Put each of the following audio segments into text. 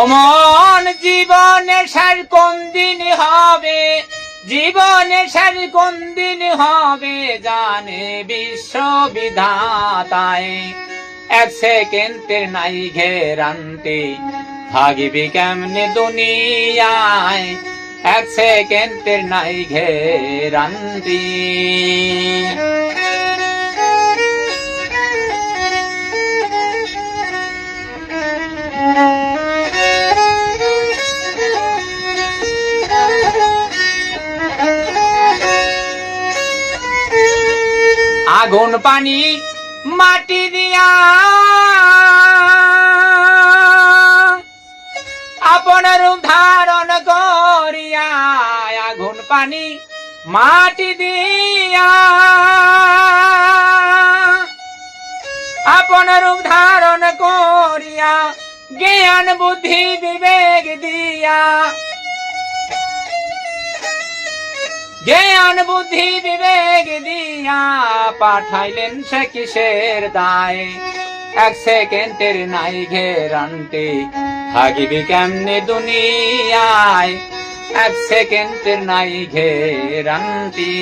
অমন জীবনে সার কোন দিন হবে? জীবনে সার কোন দিন হবে? জানে বিশ্ববিধাতায়। এক সেকেন্ডের নাই ঘেরান্তি, থাকিবি কেমনে দুনিয়ায়? এক সেকেন্ডের নাই ঘেরান্তি। আগুন পানি মাটি দিয়া। আপন রূপ ধারণ করিয়া আগুন পানি মাটি দিয়া। আপন রূপ ধারণ করিয়া জ্ঞান, বুদ্ধি, বিবেক দিয়া জ্ঞান, বুদ্ধি, বিবেক দিয়া পাঠাইলেন সে কিসের দায়? এক সেকেন্ডের নাই ঘেরান্টি থাকিবি কেমনে দুনিয়ায়? এক সেকেন্ডের নাই ঘেরান্টি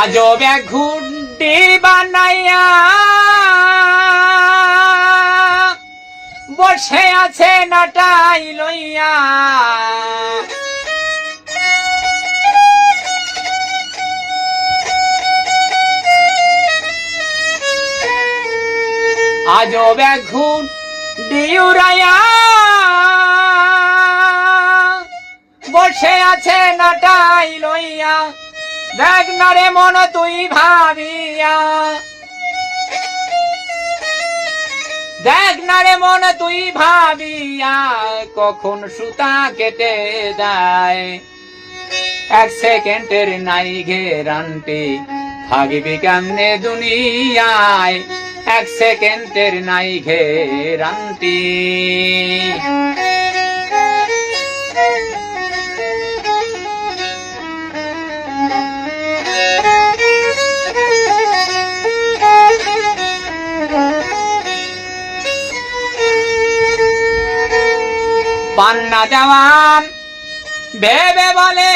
আজব ঘুরটি বানাইয়া বসে আছে নাটাই লইয়া। আজব এক ঘুর ডিউরাইয়া বসে আছে নাটাই লইয়া। দেখ রে মন তুই ভাবিয়া। দেখ রে মন তুই ভাবিয়া, কখন সুতা কেটে দেয়। এক সেকেন্ডের নাই ঘেরান্টি থাকিবি কেমনে দুনিয়ায়? এক সেকেন্ডের নাই ঘেরান্টি। পান্না জওয়ান ভেবে বলে,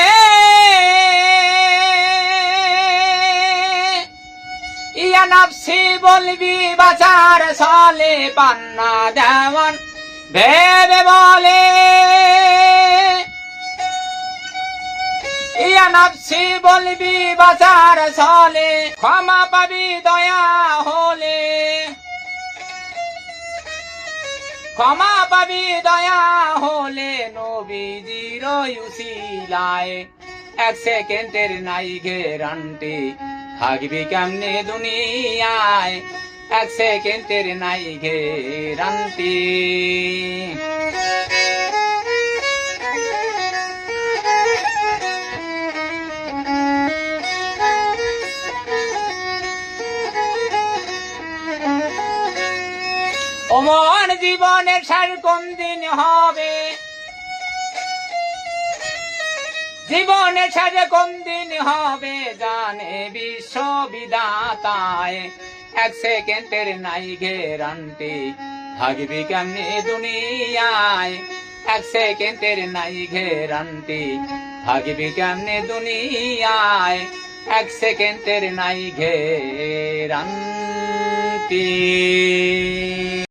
ইয়া নাফসি বলবি বাজার সালে পান্না জওয়ান ভেবে বলে। ইয়া নাফসি বলবি বাজার সালে ক্ষমা পাবি দয়া ক্ষমা পাবি, দয়া হলে এক সেকেন্ডের নাই গ্যারান্টি, থাকবি কেমনে দুনিয়ায়? এক সেকেন্ডের নাই গেরান্টি অমর জীবনের সার কোন দিন হবে? জীবনের সারে কোন দিন হবে জানে বিশ্ববিদাতায় এক সেকেন্ডের নাই গেরান্টি থাকবি কেমনি দুনিয়ায়? এক সেকেন্ডের নাই গেরান্টি থাকবি কেমনি দুনিয়ায়? এক সেকেন্ডের নাই ঘেরান্তি